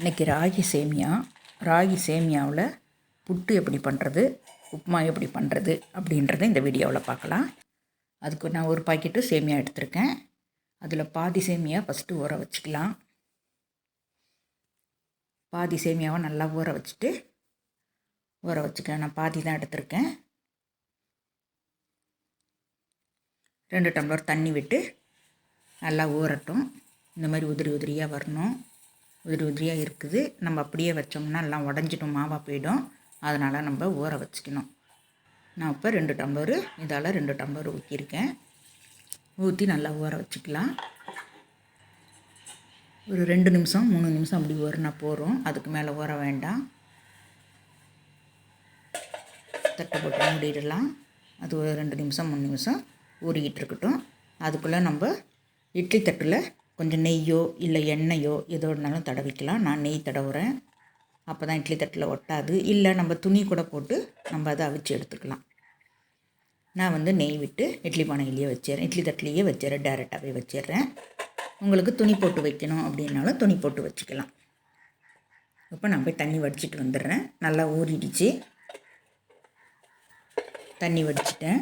இன்றைக்கி ராகி சேமியா ராகி சேமியாவில் புட்டு எப்படி பண்ணுறது உப்புமா எப்படி பண்ணுறது அப்படின்றத இந்த வீடியோவில் பார்க்கலாம். அதுக்கு நான் ஒரு பாக்கெட்டு சேமியா எடுத்திருக்கேன். அதில் பாதி சேமியா ஃபஸ்ட்டு ஊற வச்சுக்கலாம். பாதி சேமியாவை நல்லா ஊற வச்சுட்டு ஊற வச்சுக்கலாம் நான் பாதி தான் எடுத்திருக்கேன். ரெண்டு டம்ளர் தண்ணி விட்டு நல்லா ஊறட்டும். இந்த மாதிரி உதிரி உதிரியாக வரணும். உதிரி உதிரியாக இருக்குது. நம்ம அப்படியே வச்சோம்னா எல்லாம் உடஞ்சிடும் மாவாக போயிடும். அதனால் நம்ம ஊற வச்சுக்கணும். நான் இப்போ ரெண்டு டம்ளரு இதால் ரெண்டு டம்ளர் ஊற்றிருக்கேன் ஊற்றி நல்லா ஊற வச்சுக்கலாம். ஒரு ரெண்டு நிமிஷம் மூணு நிமிஷம் அப்படி ஊறினா போகிறோம் அதுக்கு மேலே ஊற வேண்டாம். தட்டை போட்டு மூடிடலாம். அது ஒரு ரெண்டு நிமிஷம் மூணு நிமிஷம் ஊறிக்கிட்டு இருக்கட்டும். அதுக்குள்ளே நம்ம இட்லி தட்டில் கொஞ்சம் நெய்யோ இல்லை எண்ணெயோ எதோ இருந்தாலும் தடவிக்கலாம். நான் நெய் தடவுறேன். அப்போ தான் இட்லி தட்டில் ஒட்டாது. இல்லை நம்ம துணி கூட போட்டு நம்ம அதை அவிச்சு எடுத்துக்கலாம். நான் வந்து நெய் விட்டு இட்லி பானையிலேயே வச்சிடறேன். இட்லி தட்டிலேயே வச்சிடுறேன். டேரெக்டாகவே வச்சிடுறேன். உங்களுக்கு துணி போட்டு வைக்கணும் அப்படின்னாலும் துணி போட்டு வச்சுக்கலாம். இப்போ நான் போய் தண்ணி வடிச்சிட்டு வந்துடுறேன். நல்லா ஊறிடுச்சு. தண்ணி வடிச்சிட்டேன்.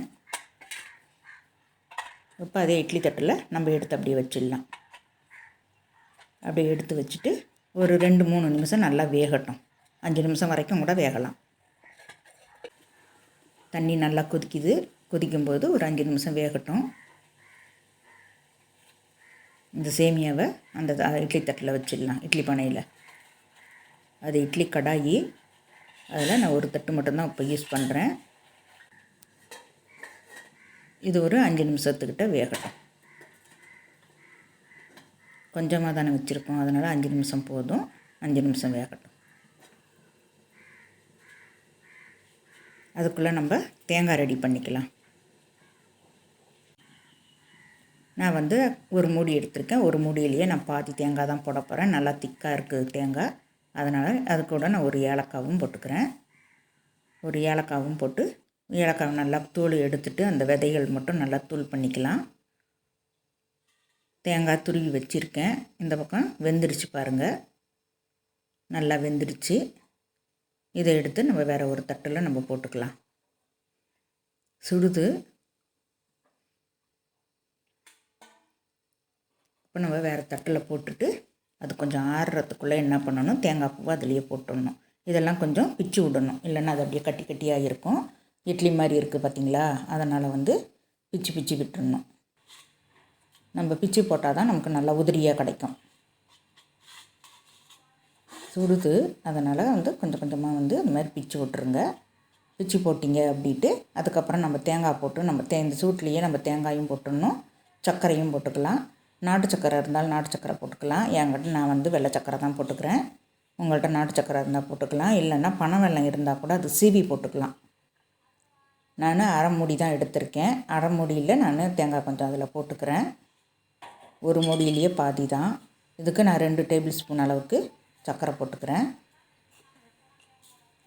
இப்போ அதே இட்லி தட்டில் நம்ம எடுத்து அப்படியே வச்சிடலாம். அப்படியே எடுத்து வச்சுட்டு ஒரு ரெண்டு மூணு நிமிஷம் நல்லா வேகட்டும். அஞ்சு நிமிஷம் வரைக்கும் கூட வேகலாம். தண்ணி நல்லா கொதிக்குது. கொதிக்கும்போது ஒரு அஞ்சு நிமிஷம் வேகட்டும். இந்த சேமியாவை அந்த இட்லி தட்டில் வச்சிடலாம் இட்லி பானையில். அது இட்லி கடாயி அதில் நான் ஒரு தட்டு மட்டும்தான் இப்போ யூஸ் பண்ணுறேன். இது ஒரு அஞ்சு நிமிஷத்துக்கிட்ட வேகட்டும். கொஞ்சமாக தானே வச்சுருக்கோம். அதனால் அஞ்சு நிமிஷம் போதும். அஞ்சு நிமிஷம் வேகட்டும். அதுக்குள்ளே நம்ம தேங்காய் ரெடி பண்ணிக்கலாம். நான் வந்து ஒரு மூடி எடுத்திருக்கேன். ஒரு மூடியிலேயே நான் பாதி தேங்காய் தான் போட போகிறேன் நல்லா திக்காக இருக்குது தேங்காய். அதனால் அது கூட நான் ஒரு ஏலக்காவும் போட்டுக்கிறேன். ஒரு ஏலக்காவும் போட்டு ஏலக்காய் நல்லா தூள் எடுத்துட்டு அந்த விதைகள் மட்டும் நல்லா தூள் பண்ணிக்கலாம். தேங்காய் துருவி வச்சுருக்கேன். இந்த பக்கம் வெந்துருச்சு பாருங்கள் நல்லா வெந்துருச்சு. இதை எடுத்து நம்ம வேறு ஒரு தட்டில் நம்ம போட்டுக்கலாம். சுடுது. இப்போ நம்ம வேறு தட்டில் போட்டுட்டு அது கொஞ்சம் ஆறுறதுக்குள்ளே என்ன பண்ணணும்? தேங்காய் பூவை அதுலேயே போட்டுடணும். இதெல்லாம் கொஞ்சம் பிச்சு விடணும். இல்லைன்னா அது அப்படியே கட்டி கட்டியாக இருக்கும். இட்லி மாதிரி இருக்குது பார்த்திங்களா அதனால் வந்து பிச்சு பிச்சு விட்டுடணும். நம்ம பிச்சு போட்டால் தான் நமக்கு நல்லா உதிரியாக கிடைக்கும். சுடுது. அதனால் வந்து கொஞ்சம் கொஞ்சமாக வந்து அந்த மாதிரி பிச்சு விட்ருங்க பிச்சு போட்டிங்க அப்படின்ட்டு அதுக்கப்புறம் நம்ம தேங்காய் போட்டு நம்ம தே இந்த சூட்லேயே நம்ம தேங்காயும் போட்டுடணும். சர்க்கரையும் போட்டுக்கலாம். நாட்டு சக்கரை இருந்தாலும் நாட்டு சக்கரை போட்டுக்கலாம். என்கிட்ட நான் வந்து வெள்ளை சக்கரை தான் போட்டுக்கிறேன். உங்கள்கிட்ட நாட்டு சக்கரை இருந்தால் போட்டுக்கலாம். இல்லைன்னா பனை வெள்ளம் இருந்தால் கூட அது சீவி போட்டுக்கலாம். நான் அரை மூடி தான் எடுத்திருக்கேன். அரை மூடியில் நான் தேங்காய் கொஞ்சம் அதில் போட்டுக்கிறேன். ஒரு மூடியிலேயே பாதி தான். இதுக்கு நான் ரெண்டு டேபிள் ஸ்பூன் அளவுக்கு சர்க்கரை போட்டுக்கிறேன்.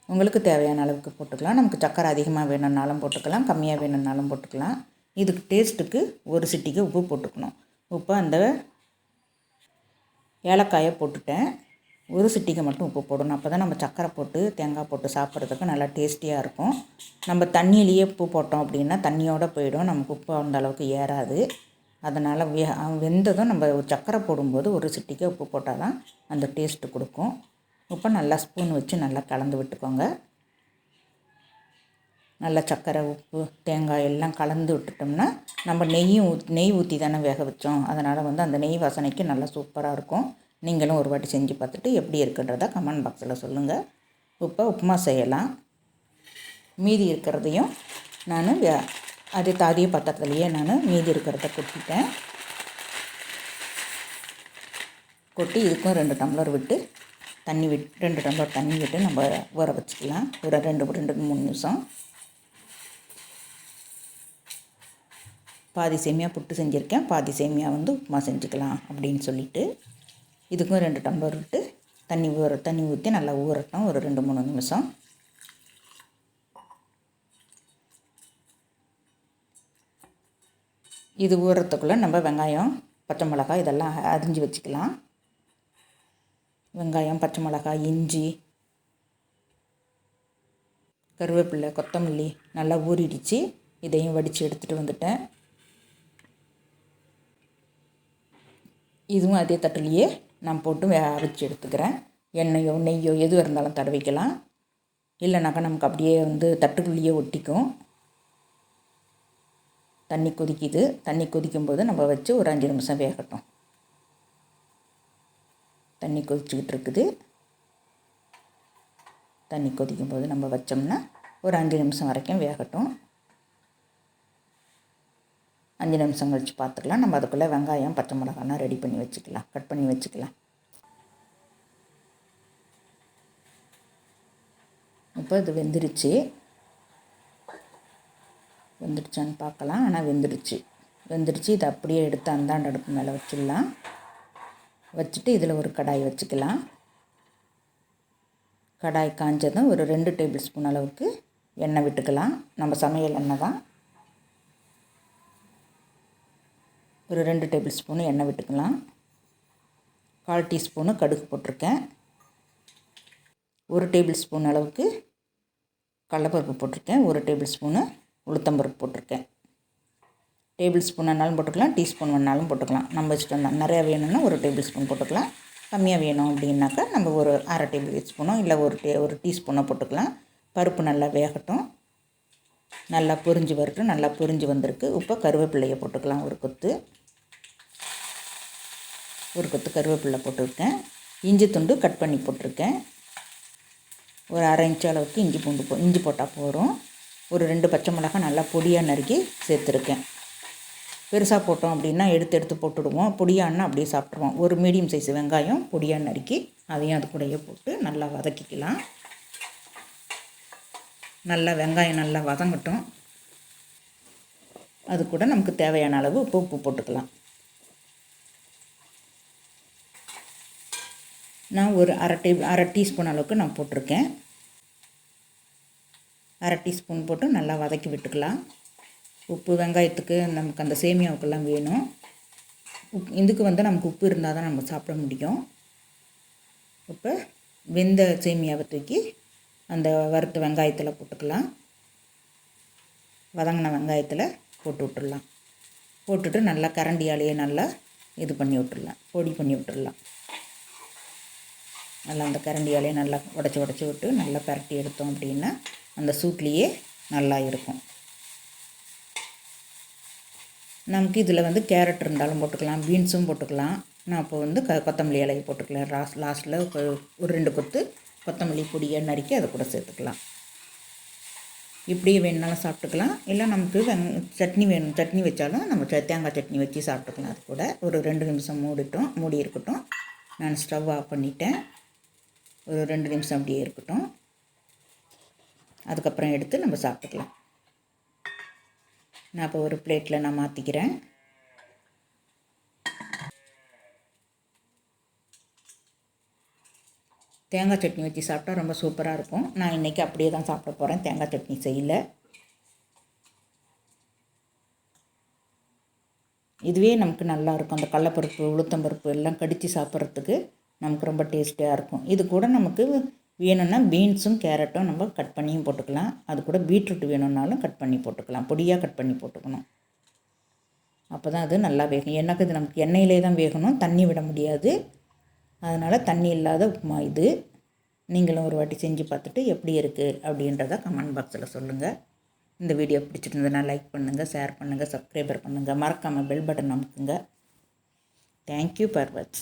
உங்களுக்கு தேவையான அளவுக்கு போட்டுக்கலாம். நமக்கு சர்க்கரை அதிகமாக வேணும்னாலும் போட்டுக்கலாம். கம்மியாக வேணும்னாலும் போட்டுக்கலாம். இதுக்கு டேஸ்ட்டுக்கு ஒரு சிட்டிக்கு உப்பு போட்டுக்கணும். உப்பு அந்த ஏலக்காயை போட்டுட்டேன். ஒரு சிட்டிக்கு மட்டும் உப்பு போடணும். அப்போ தான் நம்ம சர்க்கரை போட்டு தேங்காய் போட்டு சாப்பிட்றதுக்கு நல்லா டேஸ்டியாக இருக்கும். நம்ம தண்ணியிலேயே உப்பு போட்டோம் அப்படின்னா தண்ணியோடு போயிடும். நமக்கு உப்பு அந்த அளவுக்கு ஏறாது. அதனால் வெ வெந்ததும் நம்ம சக்கரை போடும்போது ஒரு சிட்டிக்கு உப்பு போட்டால் தான் அந்த டேஸ்ட்டு கொடுக்கும். உப்பை நல்லா ஸ்பூன் வச்சு நல்லா கலந்து விட்டுக்கோங்க. நல்லா சக்கரை உப்பு தேங்காய் எல்லாம் கலந்து விட்டுட்டோம்னா நம்ம நெய்யும் ஊத் நெய் ஊற்றி தானே வேக வச்சோம். அதனால் வந்து அந்த நெய் வாசனைக்கு நல்லா சூப்பராக இருக்கும். நீங்களும் ஒரு வாட்டி செஞ்சு பார்த்துட்டு எப்படி இருக்குன்றத கமெண்ட் பாக்ஸில் சொல்லுங்கள் உப்பை உப்புமா செய்யலாம். மீதி இருக்கிறதையும் நான் அதே தாதிய பத்திரத்துலேயே நான் மீதி இருக்கிறத கொட்டிட்டேன். கொட்டி இதுக்கும் ரெண்டு டம்ளர் விட்டு தண்ணி விட் ரெண்டு டம்ளர் தண்ணி விட்டு நம்ம ஊற வச்சுக்கலாம். ஒரு ரெண்டு ரெண்டு மூணு நிமிஷம். பாதி சேமியா புட்டு செஞ்சுருக்கேன். பாதி சேமியா வந்து உப்புமா செஞ்சுக்கலாம் அப்படின்னு சொல்லிட்டு இதுக்கும் ரெண்டு டம்ளர் விட்டு தண்ணி ஊற தண்ணி ஊற்றி நல்லா ஊறட்டும். ஒரு ரெண்டு மூணு நிமிஷம். இது ஊறுறதுக்குள்ளே நம்ம வெங்காயம் பச்சை மிளகாய் இதெல்லாம் அரிஞ்சு வச்சுக்கலாம். வெங்காயம் பச்சை மிளகாய் இஞ்சி கருவேப்பிலை கொத்தமல்லி நல்லா ஊறிடுச்சு. இதையும் வடித்து எடுத்துகிட்டு வந்துட்டேன். இதுவும் அதே தட்டுலேயே நான் போட்டு வே அரைச்சி எடுத்துக்கிறேன். எண்ணெயோ நெய்யோ எது இருந்தாலும் தடவிக்கலாம். இல்லைனாக்கா நமக்கு அப்படியே வந்து தட்டுக்குள்ளேயே ஒட்டிக்கும். தண்ணி கொதிக்குது. தண்ணி கொதிக்கும்போது நம்ம வச்சு ஒரு அஞ்சு நிமிஷம் வேகட்டும். தண்ணி கொதிச்சுக்கிட்டு இருக்குது. தண்ணி கொதிக்கும்போது நம்ம வச்சோம்னா ஒரு அஞ்சு நிமிஷம் வரைக்கும் வேகட்டும். அஞ்சு நிமிஷம் கழித்து பார்த்துக்கலாம். நம்ம அதுக்குள்ளே வெங்காயம் பச்சை மிளகாலாம் ரெடி பண்ணி வச்சுக்கலாம். கட் பண்ணி வச்சுக்கலாம். இப்போ இது வெந்துருச்சு. வெந்துடுச்சான்னு பார்க்கலாம். ஆனால் வெந்துடுச்சு. வெந்துடுச்சு. இதை அப்படியே எடுத்து அந்தாண்ட அடுப்பு மேலே வச்சிடலாம். வச்சுட்டு இதில் ஒரு கடாய் வச்சுக்கலாம். கடாய் காஞ்சதும் ஒரு ரெண்டு டேபிள் ஸ்பூன் அளவுக்கு எண்ணெய் விட்டுக்கலாம். நம்ம சமையல் எண்ணெய் தான். ஒரு ரெண்டு டேபிள் ஸ்பூனு எண்ணெய் விட்டுக்கலாம். கால் டீஸ்பூனு கடுகு போட்டிருக்கேன். ஒரு டேபிள் ஸ்பூன் அளவுக்கு கடலப்பருப்பு போட்டிருக்கேன். ஒரு டேபிள் ஸ்பூனு உளுத்தம்பருப்பு போட்டிருக்கேன். டேபிள் ஸ்பூன் வேணாலும் போட்டுக்கலாம் டீஸ்பூன் வேணாலும் போட்டுக்கலாம். நம்ம இஷ்டம் தான். நிறையா வேணும்னா ஒரு டேபிள் ஸ்பூன் போட்டுக்கலாம். கம்மியாக வேணும் அப்படின்னாக்கா நம்ம ஒரு அரை டேபிள் ஸ்பூனோ இல்லை ஒரு டே ஒரு டீஸ்பூனோ போட்டுக்கலாம். பருப்பு நல்லா வேகட்டும். நல்லா பொரிஞ்சு வரட்டும். நல்லா பொரிஞ்சு வந்திருக்கு. இப்போ கருவேப்பிள்ளையை போட்டுக்கலாம். ஒரு கொத்து. ஒரு கொத்து கருவேப்பிள்ளை போட்டிருக்கேன். இஞ்சி துண்டு கட் பண்ணி போட்டிருக்கேன். ஒரு அரை இன்ச்சு அளவுக்கு இஞ்சி பூண்டு போ இஞ்சி போட்டால் போகிறோம் ஒரு ரெண்டு பச்சை மிளகாய் நல்லா பொடியாக நறுக்கி சேர்த்துருக்கேன். பெருசாக போட்டோம் அப்படின்னா எடுத்து எடுத்து போட்டுடுவோம். பொடியான்னா அப்படியே சாப்பிட்ருவோம் ஒரு மீடியம் சைஸ் வெங்காயம் பொடியாக நறுக்கி அதையும் அது கூடயே போட்டு நல்லா வதக்கிக்கலாம். நல்லா வெங்காயம் நல்லா வதங்கட்டும். அது கூட நமக்கு தேவையான அளவு உப்பு உப்பு போட்டுக்கலாம். நான் ஒரு அரை டேபிள் அரை டீஸ்பூன் அளவுக்கு நான் போட்டிருக்கேன். அரை டீஸ்பூன் போட்டு நல்லா வதக்கி விட்டுக்கலாம். உப்பு வெங்காயத்துக்கு நமக்கு அந்த சேமியாவுக்கெல்லாம் வேணும். உப் இதுக்கு வந்து நமக்கு உப்பு இருந்தால் தான் நம்ம சாப்பிட முடியும். இப்போ வெந்த சேமியாவை தூக்கி அந்த வறுத்த வெங்காயத்தில் போட்டுக்கலாம். வதங்கின வெங்காயத்தில் போட்டு விட்டுடலாம். போட்டுட்டு நல்லா கரண்டியாலேயே நல்லா இது பண்ணி விட்டுடலாம். பொடி பண்ணி விட்டுடலாம். நல்லா அந்த கரண்டியாலே நல்லா உடச்சி உடச்சி விட்டு நல்லா பரட்டி எடுத்தோம் அப்படின்னா அந்த சூட்லேயே நல்லா இருக்கும். நமக்கு இதில் வந்து கேரட் இருந்தாலும் போட்டுக்கலாம் பீன்ஸும் போட்டுக்கலாம். நான் இப்போ வந்து க கொத்தமல்லி இலையை போட்டுக்கலாம் லாஸ்ட் லாஸ்ட்டில் ஒரு ரெண்டு கொத்து கொத்தமல்லி பொடியை நறுக்கி அதை கூட சேர்த்துக்கலாம். இப்படியே வேணுனாலும் சாப்பிட்டுக்கலாம். இல்லை நமக்கு வெங் சட்னி வேணும் சட்னி வச்சாலும் நம்ம தேங்காய் சட்னி வச்சு சாப்பிட்டுக்கலாம் அது கூட. ஒரு ரெண்டு நிமிஷம் மூடிட்டோம் மூடி இருக்கட்டும். நான் ஸ்டவ் ஆஃப் பண்ணிட்டேன். ஒரு ரெண்டு நிமிஷம் அப்படியே இருக்கட்டும். அதுக்கப்புறம் எடுத்து நம்ம சாப்பிட்டுக்கலாம். நான் இப்போ ஒரு பிளேட்டில் நான் மாற்றிக்கிறேன் தேங்காய் சட்னி வச்சு சாப்பிட்டா ரொம்ப சூப்பராக இருக்கும். நான் இன்றைக்கி அப்படியே தான் சாப்பிட போகிறேன் தேங்காய் சட்னி செய்யல. இதுவே நமக்கு நல்லாயிருக்கும் அந்த கடலப்பருப்பு உளுத்தம்பருப்பு எல்லாம் கடித்து சாப்பிட்றதுக்கு நமக்கு ரொம்ப டேஸ்டியாக இருக்கும். இது கூட நமக்கு வேணும்னா பீன்ஸும் கேரட்டும் நம்ம கட் பண்ணியும் போட்டுக்கலாம். அது கூட பீட்ரூட் வேணும்னாலும் கட் பண்ணி போட்டுக்கலாம். பொடியாக கட் பண்ணி போட்டுக்கணும். அப்போ தான் அது நல்லா வேகும். எனக்கு இது நமக்கு எண்ணெயிலே தான் வேகணும். தண்ணி விட முடியாது. அதனால் தண்ணி இல்லாத உப்புமா இது. நீங்களும் ஒரு வாட்டி செஞ்சு பார்த்துட்டு எப்படி இருக்குது அப்படின்றத கமெண்ட் பாக்ஸில் சொல்லுங்கள் இந்த வீடியோ பிடிச்சிருந்ததுன்னா லைக் பண்ணுங்கள் ஷேர் பண்ணுங்கள் சப்ஸ்கிரைபர் பண்ணுங்கள் மறக்காமல் bell button அமுக்குங்க. Thank you for watch